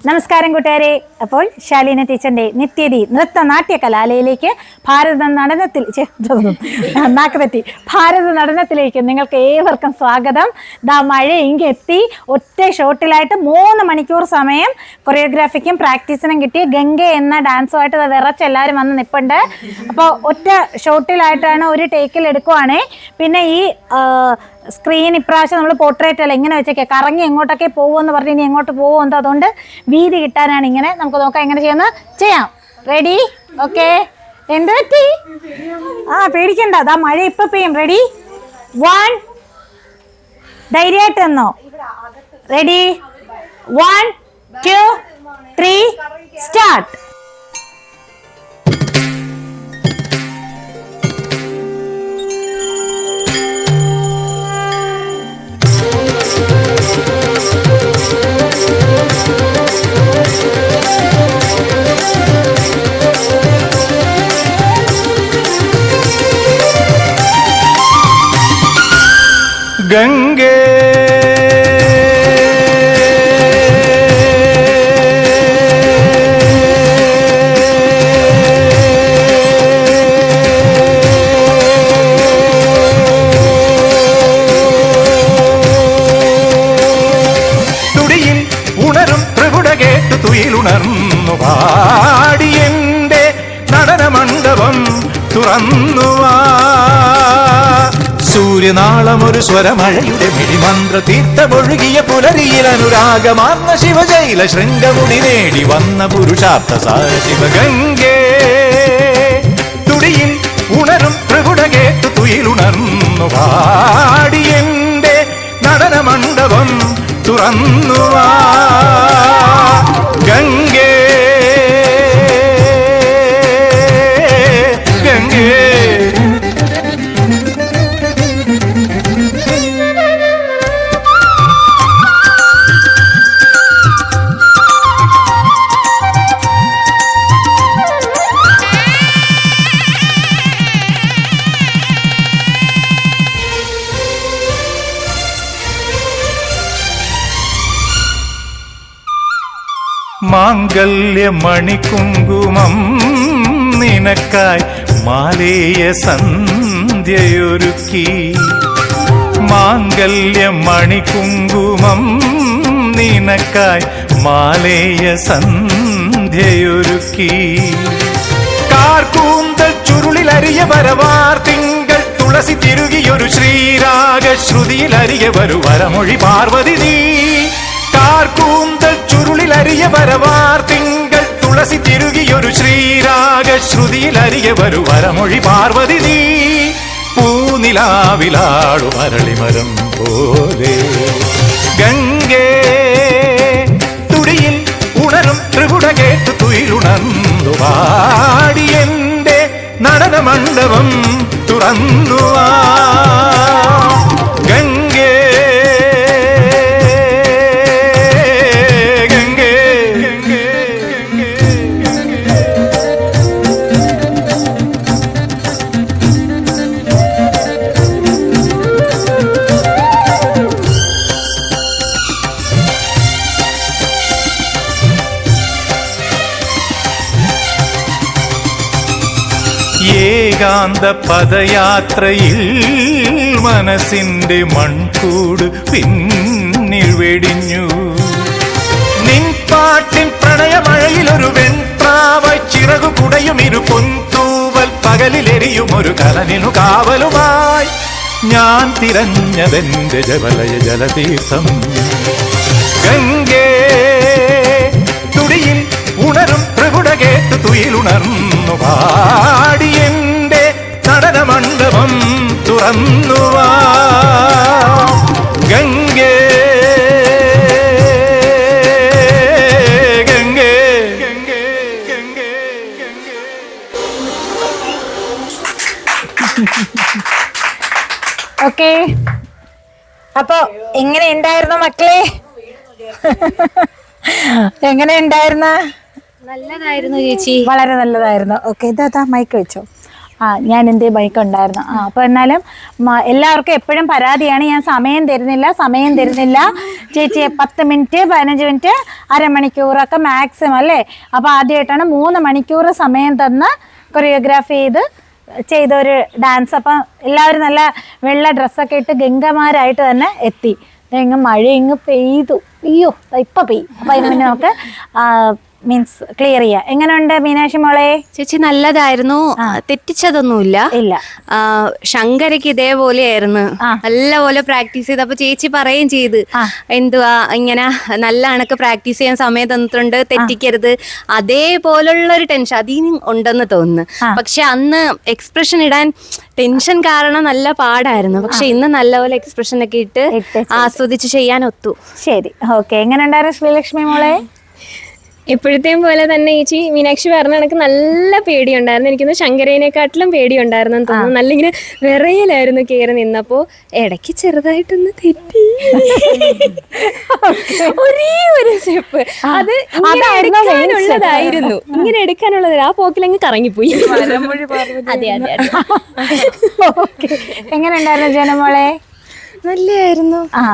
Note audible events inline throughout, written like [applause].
നമസ്കാരം കൂട്ടുകാരെ. അപ്പോൾ ശാലീന ടീച്ചറിന്റെ നിത്യതി നൃത്ത നാട്യ കലാലയിലേക്ക് ഭാരത നടനത്തിൽ നാക്ക് ഭാരത നടനത്തിലേക്ക് നിങ്ങൾക്ക് ഏവർക്കും സ്വാഗതം. ദാ മഴ ഇങ്ങ് എത്തി ഒറ്റ ഷോട്ടിലായിട്ട് മൂന്ന് മണിക്കൂർ സമയം. കൊറിയോഗ്രാഫിക്കും പ്രാക്ടീസിനും കിട്ടി ഗംഗ എന്ന ഡാൻസുമായിട്ട് വിറച്ച് എല്ലാവരും വന്ന് നിൽപ്പുണ്ട് അപ്പോൾ ഒറ്റ ഷോട്ടിലായിട്ടാണ് ഒരു ടേക്കിൽ എടുക്കുവാണേ. പിന്നെ ഈ സ്ക്രീൻ ഇപ്രാവശ്യം നമ്മൾ പോർട്രേറ്റ് അല്ല ഇങ്ങനെ വെച്ചേക്കാം കറങ്ങി എങ്ങോട്ടൊക്കെ പോകുമെന്ന് പറഞ്ഞ് ഇനി എങ്ങോട്ട് പോകുമെന്നോ അതുകൊണ്ട് വീതി കിട്ടാനാണ് ഇങ്ങനെ. നമുക്ക് നോക്കാം എങ്ങനെ ചെയ്യുന്നത് ചെയ്യാം. റെഡി ഓക്കെ എന്ത് പറ്റി? ആ പേടിക്കണ്ട. അതാ മഴ ഇപ്പൊ പെയ്യും. റെഡി വൺ ധൈര്യമായിട്ട് എന്നോ ready one two three start ഗംഗേ. തുയിലുണർന്നു പാടി എന്റെ നടനമണ്ഡപം തുറന്നുവാ സൂര്യനാളമൊരു സ്വരമഴയുടെ മിഴിമന്ത്ര തീർത്ഥമൊഴുകിയ പുലരിയിൽ അനുരാഗമാർന്ന ശിവജൈല ശൃംഗമുടി നേടി വന്ന പുരുഷാർത്ഥ ശിവഗംഗേ. തുടിയിൽ ഉണരും പ്രകുട കേട്ടു തുയിലുണർന്നു പാടിയെന്റെ നടനമണ്ഡപം തുറന്നുവാ ഗംഗേ മാംഗല്യമണികുങ്കുമം നിനക്കായി മാലേയ സന്ധ്യയൊരുക്കി. മാംഗല്യമണികുങ്കുമം നിനക്കായി മാലേയ സന്ധ്യയൊരുക്കി. കാർക്കൂന്തൽ ചുരുളിലരിയ വരവാർ തിങ്കൾ തുളസി തിരുകിയൊരു ശ്രീരാഗ ശ്രുതിയിലരിയ വരു വരമൊഴി പാർവതി നീ. വരവാർ തിങ്കൾ തുളസി തിരുകിയൊരു ശ്രീരാഗ അരികെ വരു വരമൊഴി പാർവതി നീ. പൂനിലാവിലാടു മരളിമരം പോലെ. ഗംഗേ തുടിയിൽ ഉണരും ത്രിപുട കേട്ട് തുയിലുണർന്നു എന്റെ നടനമണ്ഡപം തുറന്നുവാ ഏകാന്ത പദയാത്രയിൽ മനസ്സിന്റെ മൺകൂട് പിന്നിൽ വെടിഞ്ഞു. നിൻപാട്ടിൻ പ്രണയമഴയിലൊരു വെൺപ്രാവ ചിറകു കുടയും ഇരു പൊൻതൂവൽ പകലിലെരിയും ഒരു കലനിനു കാവലുമായി. ഞാൻ തിരഞ്ഞതെന്റെ ജവലയ ജലതീർത്ഥം. ഗംഗേ തുടിയിൽ ഉണരും പ്രകുട കേട്ടു തുയിലുണർന്നു പാടി തുറന്നുവാ. ഗംഗേ ഗംഗേ ഗംഗേ ഗംഗേ ഓക്കെ. അപ്പൊ എങ്ങനെ ഉണ്ടായിരുന്നു മക്കളെ? എങ്ങനെ ഉണ്ടായിരുന്ന? നല്ലതായിരുന്നു ചേച്ചി. വളരെ നല്ലതായിരുന്നു. ഓക്കെ ഇതാ മൈക്ക് വെച്ചോ. ആ ഞാൻ എന്തേ ബൈക്ക് ഉണ്ടായിരുന്നു. ആ അപ്പോൾ എന്നാലും എല്ലാവർക്കും എപ്പോഴും പരാതിയാണ്. ഞാൻ സമയം തരുന്നില്ല സമയം തരുന്നില്ല. ചേച്ചി പത്ത് മിനിറ്റ് പതിനഞ്ച് മിനിറ്റ് അരമണിക്കൂറൊക്കെ മാക്സിമം അല്ലേ? അപ്പോൾ ആദ്യമായിട്ടാണ് മൂന്ന് മണിക്കൂർ സമയം തന്ന് കൊറിയോഗ്രാഫി ചെയ്ത് ചെയ്ത ഒരു ഡാൻസ് അപ്പം എല്ലാവരും നല്ല വെള്ള ഡ്രസ്സൊക്കെ ഇട്ട് ഗംഗമാരായിട്ട് തന്നെ എത്തി. ഇങ്ങ് മഴ ഇങ്ങ് പെയ്തു. അയ്യോ ഇപ്പൊ പെയ്യും. അപ്പൊ അതിന് നമുക്ക് മീൻസ് ക്ലിയർ ചെയ്യാം. എങ്ങനെയുണ്ട് മീനാക്ഷി മോളെ? ചേച്ചി നല്ലതായിരുന്നു. തെറ്റിച്ചതൊന്നുമില്ല. ഇല്ല. ശങ്കരക്ക് ശങ്കരയ്ക്ക് ഇതേപോലെയായിരുന്നു. നല്ലപോലെ പ്രാക്ടീസ് ചെയ്ത്. അപ്പൊ ചേച്ചി പറയുകയും ചെയ്ത്. എന്തുവാ ഇങ്ങനെ നല്ല കണക്ക് പ്രാക്ടീസ് ചെയ്യാൻ സമയം തന്നിട്ടുണ്ട്. തെറ്റിക്കരുത്. അതേപോലുള്ള ഒരു ടെൻഷൻ അതിനും ഉണ്ടെന്ന് തോന്നുന്നു. പക്ഷെ അന്ന് എക്സ്പ്രഷൻ ഇടാൻ ടെൻഷൻ കാരണം നല്ല പാടായിരുന്നു. പക്ഷെ ഇന്ന് നല്ലപോലെ എക്സ്പ്രഷൻ ഒക്കെ ഇട്ട് ഇട്ട് ആസ്വദിച്ച് ചെയ്യാൻ ഒത്തു. ശരി. ഓക്കെ. എങ്ങനെ ഉണ്ടായിരുന്നു ശ്രീലക്ഷ്മി മോളെ? എപ്പോഴത്തെയും പോലെ തന്നെ ചേച്ചി മീനാക്ഷി പറഞ്ഞ കണക്ക് നല്ല പേടിയുണ്ടായിരുന്നു. എനിക്കൊന്ന് ശങ്കരേനെക്കാട്ടിലും പേടിയുണ്ടായിരുന്നു എന്ന് തോന്നുന്നു. നല്ല ഇങ്ങനെ വിറയലായിരുന്നു കയറി നിന്നപ്പോ. ഇടയ്ക്ക് ചെറുതായിട്ടൊന്ന് തെറ്റി. ഒരേ ഒരു സ്റ്റെപ്പ്. അത് എടുക്കാനുള്ളതായിരുന്നു. ഇങ്ങനെ എടുക്കാനുള്ളത്. ആ പോക്കിലങ്ങ് കറങ്ങിപ്പോയി. അതെ അതെ അതെ. ഓക്കെ. എങ്ങനെ ഉണ്ടായിരുന്നു ജനമോളെ? നല്ലതായിരുന്നു ആ.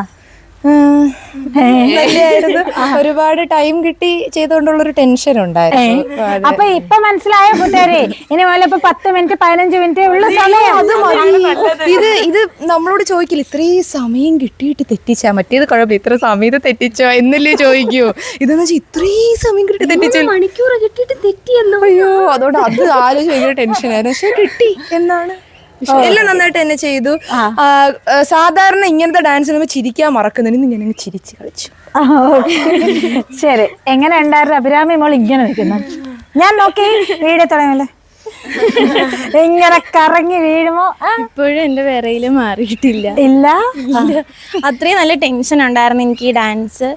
ഒരുപാട് ടൈം കിട്ടി ചെയ്തുകൊണ്ടുള്ളൊരു ടെൻഷൻ ഉണ്ടായിരുന്നു. അപ്പൊ ഇപ്പൊ മനസ്സിലായ കൂട്ടുകാരെ? ഇനി പോലെ ഇപ്പൊ പത്ത് മിനിറ്റ് പതിനഞ്ച് മിനിറ്റ് ഉള്ള സമയം ഇത് ഇത് നമ്മളോട് ചോദിക്കില്ല ഇത്രയും സമയം കിട്ടിയിട്ട് തെറ്റിച്ചാ മറ്റേത് കുഴപ്പമില്ല. ഇത്ര സമയത്ത് തെറ്റിച്ചോ? എന്നല്ലേ ചോദിക്കൂ. ഇതെന്ന് വെച്ചാൽ ഇത്രയും സമയം കിട്ടി തെറ്റിച്ചു? മണിക്കൂർ കിട്ടിയിട്ട് തെറ്റിയല്ലോ. അയ്യോ അതുകൊണ്ട് അത് ആലോചിച്ച് ഭയങ്കര ടെൻഷനായിരുന്നു പക്ഷെ കിട്ടി എന്നാണ്. എല്ലാം നന്നായിട്ട് തന്നെ ചെയ്തു. സാധാരണ ഇങ്ങനത്തെ ഡാൻസ് നമ്മൾ ചിരിക്കാൻ മറക്കുന്നതിന് ഞാൻ ചിരിച്ചു ചിരിച്ച് കളിച്ചു. ശരി. എങ്ങനെ ഉണ്ടായിരുന്നു? അഭിരാമി മോൾ ഇങ്ങനെ നിൽക്കുന്നു. ഞാൻ നോക്കി. വീഡിയോ തുടങ്ങല്ലേ? [laughs] ഇങ്ങനെ കറങ്ങി വീഴുമോ? ഇപ്പോഴും എന്റെ വിറയിൽ മാറിയിട്ടില്ല. ഇല്ല? അത്രയും നല്ല ടെൻഷൻ ഉണ്ടായിരുന്നു എനിക്ക് ഈ ഡാൻസ്.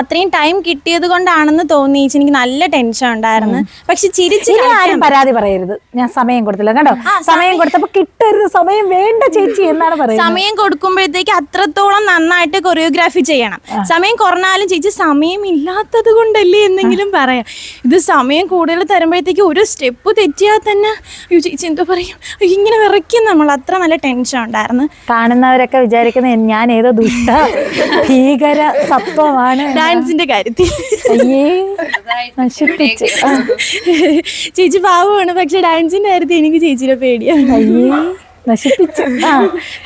അത്രയും ടൈം കിട്ടിയത് കൊണ്ടാണെന്ന് തോന്നി. ചേച്ചി. എനിക്ക് നല്ല ടെൻഷൻ ഉണ്ടായിരുന്നു. പക്ഷെ ചിരിച്ച് ആരും പരാതി പറയരുത്. ഞാൻ സമയം കൊടുത്തില്ല. കണ്ടോ? സമയം കൊടുത്തപ്പോ കിട്ടരുത്. സമയം വേണ്ട ചേച്ചി എന്നാണ് പറയുന്നത്. സമയം കൊടുക്കുമ്പോഴത്തേക്ക് അത്രത്തോളം നന്നായിട്ട് കൊറിയോഗ്രാഫി ചെയ്യണം. സമയം കുറഞ്ഞാലും ചേച്ചി സമയം ഇല്ലാത്തത് കൊണ്ടല്ലേ എന്തെങ്കിലും പറയാം. ഇത് സമയം കൂടുതൽ തരുമ്പോഴത്തേക്ക് ഒരു സ്റ്റെപ്പ് തെറ്റിയാൽ തന്നെ അയ്യോ ചേച്ചി എന്തോ പറയും? ഇങ്ങനെ വിറയ്ക്കും നമ്മൾ. അത്ര നല്ല ടെൻഷൻ ഉണ്ടായിരുന്നു. കാണുന്നവരൊക്കെ വിചാരിക്കുന്നത് ഞാൻ ഏതോ ദുഷ്ട ഭീകര സത്വമാണ്. ഡാൻസിന്റെ കാര്യത്തിൽ. ചേച്ചി പാവമാണ്. പക്ഷെ ഡാൻസിന്റെ കാര്യത്തിൽ എനിക്ക് ചേച്ചിയുടെ പേടിയാണ്. അയ്യേ. നശിപ്പിച്ച്.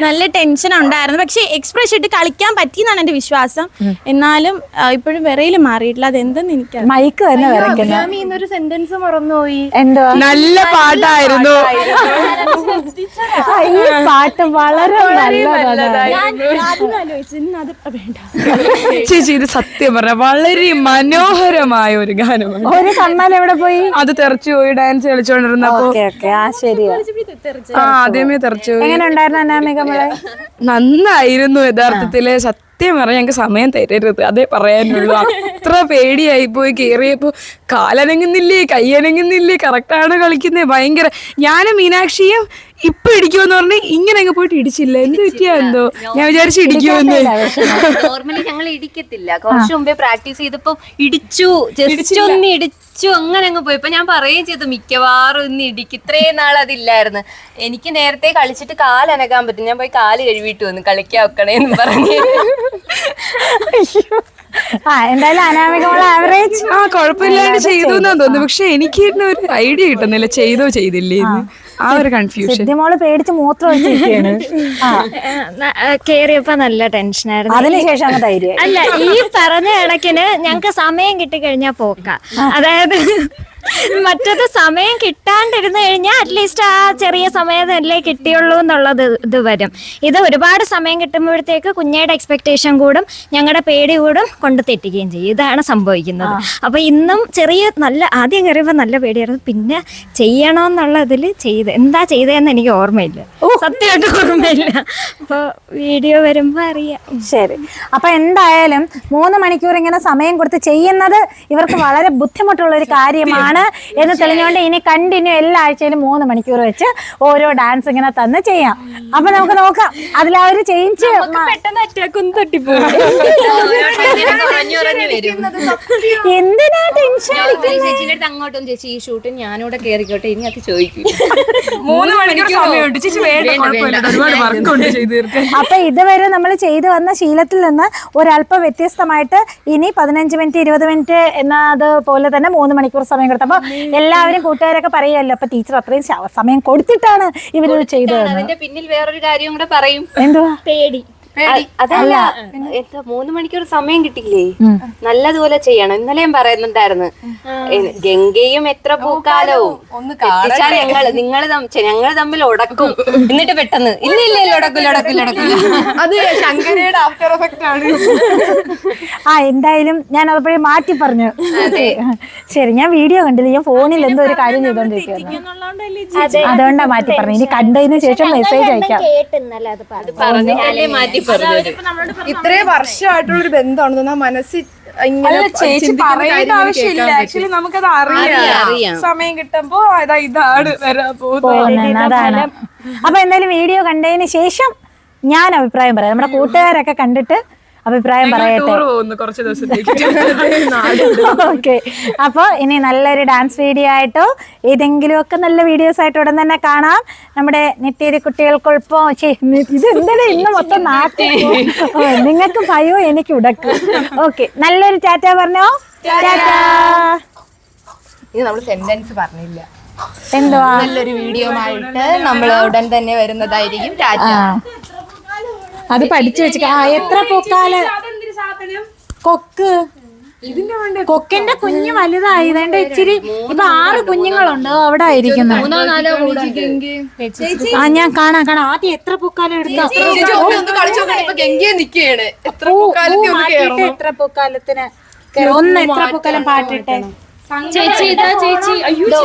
നല്ല ടെൻഷൻ ഉണ്ടായിരുന്നു. പക്ഷെ എക്സ്പ്രഷൻ ഇട്ട് കളിക്കാൻ പറ്റി എന്നാണ് എന്റെ വിശ്വാസം എന്നാലും ഇപ്പോഴും വിറയിൽ മാറിയിട്ടില്ല. അതെന്തെന്ന് എനിക്ക് മൈക്ക് തന്നെ വരയ്ക്കുന്നു ഇന്നൊരു സെന്റൻസ് മറന്നുപോയി. എന്തോ നല്ല പാട്ടായിരുന്നു. ഈ പാട്ട് വളരെ ചേച്ചി ഇത് സത്യം പറഞ്ഞ വളരെ മനോഹരമായ ഒരു ഗാനമാണ്. ഒരു കണ്ണാൽ എവിടെ പോയി? അത് തെറച്ചു പോയി ഡാൻസ് കളിച്ചോണ്ടിരുന്നപ്പോ. Okay okay. ആ ശരിയാ. ആ ആദ്യമേ തെറച്ചു എങ്ങനെ ഉണ്ടായിരുന്നു അനാമിക മോളെ? നന്നായിരുന്നു യഥാർത്ഥത്തിൽ. സത്യം പറഞ്ഞ ഞങ്ങക്ക് സമയം തരരുത്. അതേ പറയാനുള്ളൂ. അത്ര പേടിയായി പോയി കേറിയപ്പോ കാലനങ്ങുന്നില്ലേ കയ്യനങ്ങുന്നില്ലേ കറക്റ്റാണ് കളിക്കുന്നത് ഭയങ്കര. ഞാനും മീനാക്ഷിയും ഇപ്പൊ ഇടിക്കുമെന്ന് പറഞ്ഞ് ഇങ്ങനെ അങ്ങ് പോയിട്ട് ഇടിച്ചില്ല. എന്ത് പറ്റിയാ എന്തോ? ഞാൻ വിചാരിച്ചു ഇടിക്കുമെന്ന് നോർമലി ഞങ്ങൾ ഇടിക്കത്തില്ല. കുറച്ച് മുമ്പേ പ്രാക്ടീസ് ചെയ്തപ്പോ ഇടിച്ചു. ജസ്റ്റ് ഒന്ന് ഇടിച്ചു അങ്ങനെ അങ്ങ് പോയി. ഇപ്പൊ ഞാൻ പറയുകയും ചെയ്തു മിക്കവാറും ഒന്ന് ഇടിക്കും ഇത്രയും നാൾ അതില്ലായിരുന്നു എനിക്ക് നേരത്തെ കളിച്ചിട്ട് കാലനകാൻ പറ്റും. ഞാൻ പോയി കാൽ കഴുകിയിട്ട് വന്നു. കളിക്കാൻ വെക്കണേന്ന് പറഞ്ഞു. ആ എന്തായാലും അനാമിക മോളെ ആവറേജ് ആ കുഴപ്പമില്ലാണ്ട് ചെയ്തു എന്നാ തോന്നുന്നു പക്ഷെ എനിക്ക് തന്നെ ഒരു ഐഡിയ കിട്ടുന്നില്ല. ചെയ്തോ ചെയ്തില്ലേ എന്ന്. ആ ഒരു കൺഫ്യൂഷൻ സിദ്ധിമോൾ പേടിച്ച് മൂത്രം ഒഴിച്ചിരിക്കുകയാണ് ആ. കേറിയപ്പോ നല്ല ടെൻഷനായിരുന്നു അതിനുശേഷം ധൈര്യം അല്ല ഈ പറഞ്ഞ കണക്കിന് ഞങ്ങക്ക് സമയം കിട്ടിക്കഴിഞ്ഞാ പോക്ക. അതായത് മറ്റത് സമയം കിട്ടാണ്ടിരുന്നു കഴിഞ്ഞാൽ അറ്റ്ലീസ്റ്റ് ആ ചെറിയ സമയത്തല്ലേ കിട്ടിയുള്ളൂ എന്നുള്ളത് ഇത് വരും. ഇത് ഒരുപാട് സമയം കിട്ടുമ്പോഴത്തേക്ക് കുഞ്ഞയുടെ എക്സ്പെക്ടേഷൻ കൂടും ഞങ്ങളുടെ പേടി കൂടും കൊണ്ട് തെറ്റുകയും ചെയ്യും. ഇതാണ് സംഭവിക്കുന്നത്. അപ്പൊ ഇന്നും ചെറിയ നല്ല ആദ്യം കയറിയപ്പോൾ നല്ല പേടിയായിരുന്നു. പിന്നെ ചെയ്യണമെന്നുള്ള ഇതിൽ ചെയ്ത് എന്താ ചെയ്തതെന്ന് എനിക്ക് ഓർമ്മയില്ല. സത്യമായിട്ട് ഓർമ്മയില്ല. അപ്പോൾ വീഡിയോ വരുമ്പോൾ അറിയാം. ശരി. അപ്പൊ എന്തായാലും മൂന്ന് മണിക്കൂർ ഇങ്ങനെ സമയം കൊടുത്ത് ചെയ്യുന്നത് ഇവർക്ക് വളരെ ബുദ്ധിമുട്ടുള്ള ഒരു കാര്യമാണ്. എന്ന് തെളിഞ്ഞുകൊണ്ട് ഇനി കണ്ടിന്യൂ എല്ലാ ആഴ്ചയിലും മൂന്ന് മണിക്കൂർ വെച്ച് ഓരോ ഡാൻസ് ഇങ്ങനെ തന്ന് ചെയ്യാം. അപ്പൊ നമുക്ക് നോക്കാം. അതിൽ ആ ഒരു ചേഞ്ച് [laughs] എന്തിനാ ടെൻഷൻ അങ്ങോട്ടും ചേച്ചി ഈ ഷൂട്ട് ഞാനിവിടെ കേറിക്കോട്ടെ ഇനി അത് ചോദിക്കും. [laughs] മൂന്ന് മണിക്കൂർ സമയമുണ്ട്. ചേച്ചി അപ്പൊ ഇതുവരെ നമ്മൾ ചെയ്തു വന്ന ശീലത്തിൽ നിന്ന് ഒരല്പം വ്യത്യസ്തമായിട്ട് ഇനി പതിനഞ്ച് മിനിറ്റ് ഇരുപത് മിനിറ്റ് എന്നത് പോലെ തന്നെ മൂന്ന് മണിക്കൂർ സമയം കൊടുത്തു അപ്പൊ എല്ലാവരും കൂട്ടുകാരൊക്കെ പറയുമല്ലോ അപ്പൊ ടീച്ചർ അത്രയും സമയം കൊടുത്തിട്ടാണ് ഇവരത് ചെയ്തത് അതിന്റെ പിന്നിൽ വേറൊരു കാര്യം കൂടെ പറയും. എന്തുവാ? പേടി. അതല്ല എന്താ മൂന്ന് മണിക്കൂർ സമയം കിട്ടിയില്ലേ? നല്ലതുപോലെ ചെയ്യണം. ഇന്നലെയും പറയുന്നുണ്ടായിരുന്നു. എ- ഗംഗയും എത്ര പൂക്കാലവും? എത്തിച്ചാൽ ഞങ്ങൾ നിങ്ങൾ ഞങ്ങൾ തമ്മിൽ ഉടക്കും എന്നിട്ട് പെട്ടെന്ന് ഇല്ല ഇല്ല ഇല്ല ഉടക്കില്ല ഉടക്കില്ല ഉടക്കില്ല അത് ശങ്കരയുടെ ആഫ്റ്റർ എഫക്റ്റ് ആണ്. ആ എന്തായാലും ഞാൻ അതപ്പോഴേ മാറ്റി പറഞ്ഞു. ശരി ഞാൻ വീഡിയോ കണ്ടില്ല. ഞാൻ ഫോണിൽ എന്തോ ഒരു കാര്യം ചെയ്തോണ്ടിരിക്കുന്നു അതുകൊണ്ടാ മാറ്റി പറഞ്ഞു ഇനി കണ്ടതിന് ശേഷം മെസ്സേജ് അയക്കാം. ഇന്നലെ മാറ്റി ഇത്രയും വർഷമായിട്ടുള്ള ഒരു ബന്ധമാണ്. തോന്നാ ആ മനസ്സിൽ ഇങ്ങനെ ചേച്ചി പറയേണ്ട ആവശ്യമില്ല. ആക്ച്വലി നമുക്കത് അറിയാം. സമയം കിട്ടുമ്പോ അതാ ഇതാണ് വരാൻ പോകുന്നത്. അപ്പൊ എന്തായാലും വീഡിയോ കണ്ടതിന് ശേഷം ഞാൻ അഭിപ്രായം പറയാം. നമ്മുടെ കൂട്ടുകാരൊക്കെ കണ്ടിട്ട് അഭിപ്രായം പറയട്ടെ. ടൂർ പോകുന്നു കുറച്ച് ദിവസത്തേക്ക്. [laughs] ഓക്കെ. അപ്പോൾ ഇനി നല്ലൊരു ഡാൻസ് വീഡിയോ ആയിട്ടോ ഏതെങ്കിലുമൊക്കെ നല്ല വീഡിയോസ് ആയിട്ട് ഉടൻ തന്നെ കാണാം. നമ്മുടെ നിത്യതി കുട്ടികൾക്കൊപ്പം ശ്ശേ, നി- ഇത് എന്താണ് ഇന്ന് മൊത്തം നാട്ടി നിങ്ങൾക്ക് ഭയോ എനിക്ക് ഉടക്ക്. ഓക്കെ. നല്ലൊരു ടാറ്റ പറഞ്ഞോ? ഇത് നമ്മൾ സെന്റൻസ് പറഞ്ഞില്ല. എന്തുവാ? നല്ലൊരു വീഡിയോ ആയിട്ട് നമ്മൾ ഉടൻ തന്നെ വരുന്നതായിരിക്കും ടാറ്റ. അത് പഠിച്ചു വെച്ചിട്ട്. ആ എത്ര പൊക്കാൽ? കൊക്ക്. കൊക്കിന്റെ കുഞ്ഞ് വലുതായി. ഇതേണ്ട ഇച്ചിരി ഇപ്പൊ ആറ് കുഞ്ഞുങ്ങളുണ്ട്. അവിടെ ആയിരിക്കുന്നു ആ ഞാൻ കാണാം കാണാം. ആദ്യം എത്ര പൊക്കാലം എടുക്കാം എത്ര പൊക്കാലത്തിന്? കേറും. ഒന്ന് എത്ര പൊക്കാലം പാട്ടിട്ടെ? ചേച്ചി ഇതാ ചേച്ചി. അയ്യോ